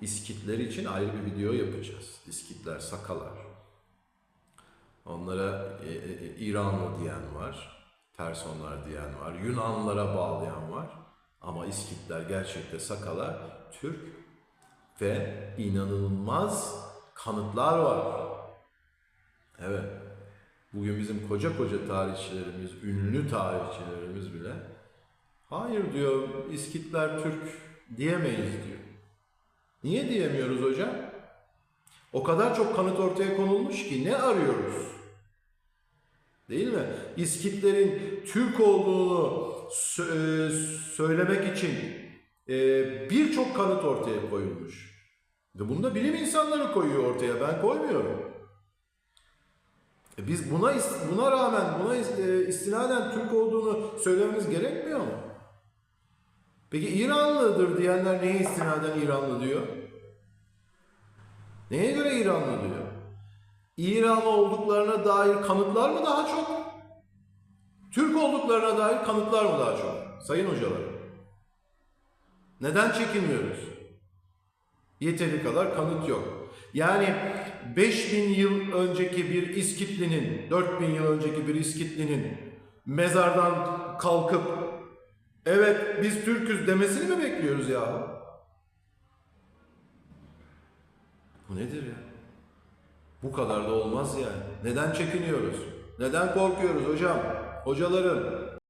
İskitler için ayrı bir video yapacağız. İskitler, sakalar. Onlara e, e, İranlı diyen var, Personlar diyen var, Yunanlara bağlayan var. Ama İskitler gerçekte sakalar Türk ve inanılmaz kanıtlar var. Evet. Bugün bizim koca koca tarihçilerimiz, ünlü tarihçilerimiz bile hayır diyor İskitler Türk diyemeyiz diyor. Niye diyemiyoruz hocam? O kadar çok kanıt ortaya konulmuş ki ne arıyoruz? Değil mi? İskitlerin Türk olduğunu sö- e, söylemek için e, birçok kanıt ortaya koyulmuş. Ve Bunu da bilim insanları koyuyor ortaya. Ben koymuyorum. E Biz buna buna rağmen buna e, istinaden Türk olduğunu söylememiz gerekmiyor mu? Peki İranlıdır diyenler neye istinaden İranlı diyor? Neye göre İranlı diyor? İranlı olduklarına dair kanıtlar mı daha çok? Türk olduklarına dair kanıtlar mı daha çok? Sayın hocalarım. Neden çekinmiyoruz? Yeteri kadar kanıt yok. Yani 5000 yıl önceki bir İskitlinin, 4000 yıl önceki bir İskitlinin mezardan kalkıp evet biz Türküz demesini mi bekliyoruz yahu? Bu nedir ya? Bu kadar da olmaz yani. Neden çekiniyoruz? Neden korkuyoruz hocam? Hocalarım,